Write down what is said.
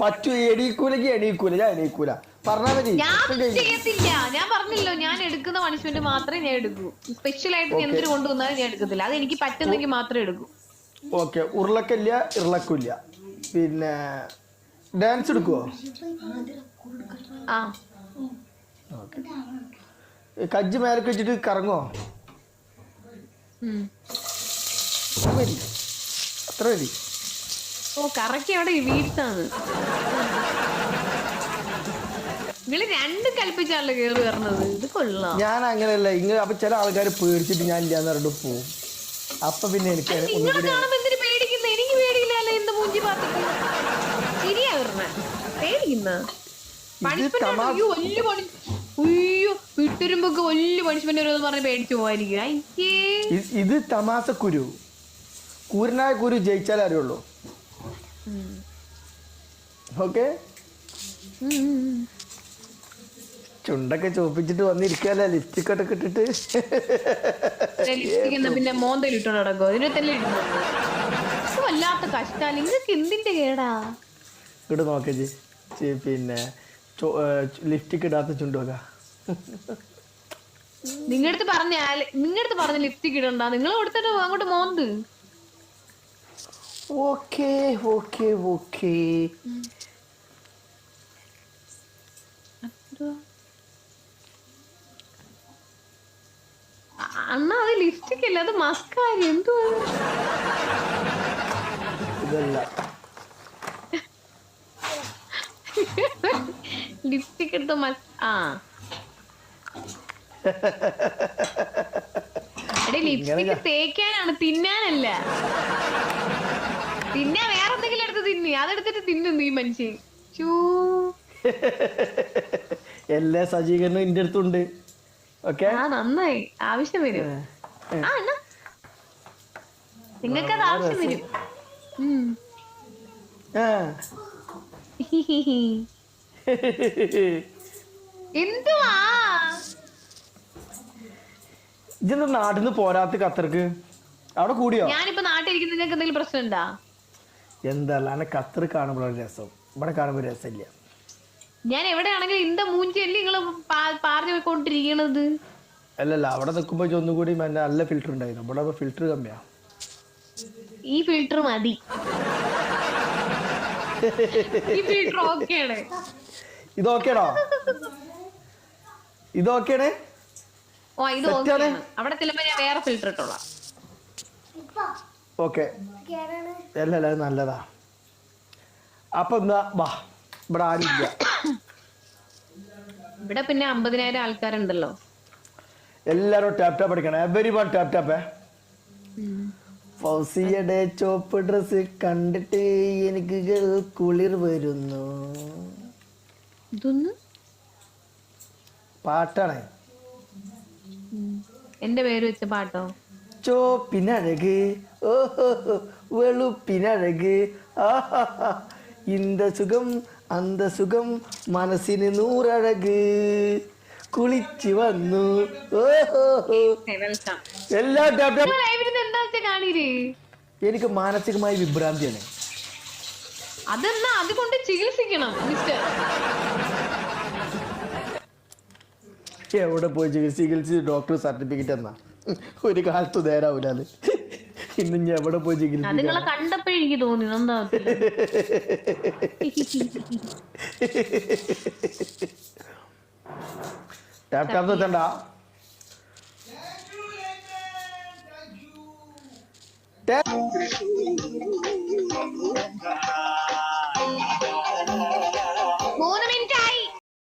പറ്റു എണീക്കൂലെങ്കി എണീക്കൂല ഞാൻ എണീക്കൂല. പറഞ്ഞാ മതി ഞാൻ ചെയ്യത്തില്ല. ഞാൻ പറഞ്ഞല്ലോ ഞാൻ എടുക്കുന്ന പണിഷ്മെന്റ് മാത്രമേ ഞാൻ എടുക്കൂ. സ്പെഷ്യൽ ആയിട്ട് എന്തിനു കൊണ്ടുവന്നാലും ഞാൻ എടുക്കത്തില്ല. അത് എനിക്ക് പറ്റുന്നെങ്കിൽ മാത്രമേ എടുക്കൂ. ഓക്കെ ഉരുളക്കില്ല ഇറളക്കില്ല പിന്നെ ഡാൻസ് എടുക്കുവോ? ആ. കജ്ജ് മേലക്ക് വെച്ചിട്ട് കറങ്ങോ ഉം. അത് മതി അത്ര മതി ഓ കറക്കി അവിടെ വീഴ്ത്താണ് നിങ്ങൾ രണ്ടും കൽപ്പിച്ചാണല്ലോ കേറി വരണത്. ഇത് കൊള്ളാം. ഞാൻ അങ്ങനെയല്ല ഇങ്ങനെ അപ്പൊ ചില ആൾക്കാർ പേടിച്ചിട്ട് ഞാൻ ഇല്ലാന്ന് പറഞ്ഞിട്ട് പോവും. അപ്പൊ പിന്നെ എനിക്ക് ഒന്നും നിങ്ങളെ കൂടി കാണുമ്പോ എന്തിനു പേടിക്കുന്ന? എനിക്ക് പേടിയില്ലല്ലോ എന്ത് മൂഞ്ചി പാത്തിട്ട് ശരിയാ പറഞ്ഞ പേടിക്കുന്ന? പണിഷ്മെന്റ് തമാ- അയ്യോ വലിയ പണി അയ്യോ വിട്ടുരുമ്പൊക്കെ വലിയ പണിഷ്മെന്റ് പറഞ്ഞ് പേടിച്ചു ഇത് കുരു കൂരനായ കുരു ജയിച്ചാലേ അറിയുള്ളൂ. ഓക്കെ. ചുണ്ടൊക്കെ ചോപ്പിച്ചിട്ട് വന്നിരിക്കല്ലേ ലിപ്സ്റ്റിക് ഒക്കെ ഇട്ടിട്ട് പിന്നെ മോന്തയിൽ ഇട്ടോണ്ട് നടക്കോ ഇതിനെ തന്നെ ഇടുന്നുണ്ട് ഇത് വല്ലാത്ത കഷ്ടാ നിങ്ങൾക്ക് എന്തിന്റെ കേടാ? ഇവിടെ നോക്കേ പിന്നെ ലിപ്സ്റ്റിക് ഇടാത്ത ചുണ്ടുക നിങ്ങടുത്ത് പറഞ്ഞ നിങ്ങടുത്ത് പറഞ്ഞ ലിപ്സ്റ്റിക് ഇടണ്ട? നിങ്ങൾ കൊടുത്തിട്ട് അങ്ങോട്ട് മോന്ത്. ഓക്കെ ഓക്കെ ഓക്കെ അണ്ണാ അത് ലിപ്സ്റ്റിക് അല്ല? അത് മസ്കാരി എന്തുവാ ഇതല്ല. ലിപ്സ്റ്റിക് എടുത്ത് മസ് ആ. ലിപ്സ്റ്റിക് തേക്കാനാണ് തിന്നാനല്ല. തിന്നാ വേറെ എന്തെങ്കിലും എടുത്ത് തിന്നി. അതെടുത്തിട്ട് തിന്നുന്നു ഈ മനുഷ്യൻ. എല്ലാ സജ്ജീകരണവും എന്റെ അടുത്തുണ്ട്. ഓക്കെ? ആ നന്നായി. ആവശ്യം വരും. ആ നിങ്ങൾക്ക് അത് ആവശ്യം വരും. എന്തുവാ? ഇതെന്താ നാട്ടിൽ നിന്ന് പോരാത്ത ഖത്തർക്ക് അവിടെ കൂടിയോ? ഞാനിപ്പോ നാട്ടിലിരിക്കുന്ന നിങ്ങൾക്ക് എന്തെങ്കിലും പ്രശ്നം ഉണ്ടാ എന്താ അനക്ക് അത്ര കാണുമ്പോഴാണ് രസം. ഇവിടെ കാണുമ്പോൾ രസമില്ല. ഞാൻ എവിടെയാണെങ്കിലും ഇന്ത മൂഞ്ചല്ലേ നിങ്ങൾ പറഞ്ഞു പോയിക്കൊണ്ടിരിക്കണത്? അല്ലല്ല അവിടെ നിൽക്കുമ്പോൾ ഒന്നും കൂടി നല്ല ഫിൽറ്റർ ഉണ്ടായിരുന്നു. ഇവിടെ ഫിൽറ്റർ കമ്മിയാ. ഈ ഫിൽറ്റർ മതി. ഈ ഫിൽറ്റർ ഓക്കെയാണ് ഇത് ഓക്കേണോ? ഇത് ഓക്കേണ്? ഓ ഇത് ഓക്കേ ആണ്. ഓക്കെയാണ് അവിടെ ചെല്ലുമ്പോ ഞാൻ വേറെ ഫിൽറ്റർ ഇട്ടോളാം. ഓക്കെ. അല്ല അല്ല നല്ലതാ. അപ്പൊ എന്താ വാ ഇവിടെ ആരുമില്ല ഇവിടെ പിന്നെ അമ്പതിനായിരം ആൾക്കാരുണ്ടല്ലോ. എല്ലാരും ടാപ്പ് ടാപ്പ് അടിക്കണം. എവരി വൺ ടാപ്പ് ടാപ്പേ ഫൗസിയുടെ ചോപ്പ് ഡ്രസ് കണ്ടിട്ട് എനിക്ക് കുളിർ വരുന്നു. പാട്ടാണ്. എന്റെ പേര് വെച്ച പാട്ടോ? ചോപ്പിനഴക് ഓഹോ വെളുപ്പിനഴക് ആഹാ இந்த சுகம் அந்த சுகம் മനസ്സിന് നൂറഴക് കുളിച്ചു വന്നു ഓഹോ വെൽക്കം എല്ലാ ടാപ്പ് ടാപ്പ് ലൈവിരുന്ന് എന്താ വെച്ചാ കാണീര് എനിക്ക് മാനസികമായ വിഭ്രാന്തിയാണ് അതെന്നാ അതുകൊണ്ട് ചികിത്സിക്കണം മിസ്റ്റർ എവിടെ പോയി ചികിത്സ ചികിത്സിച്ച് ഡോക്ടർ സർട്ടിഫിക്കറ്റ് എന്നാ ഒരു കാലത്ത് നേരാവൂല ഇന്ന് ഞാൻ എവിടെ പോയി എനിക്ക് തോന്നി എന്താ ടാപ് ടാപ് തെത്തണ്ട മൂന്ന് മിനിറ്റ്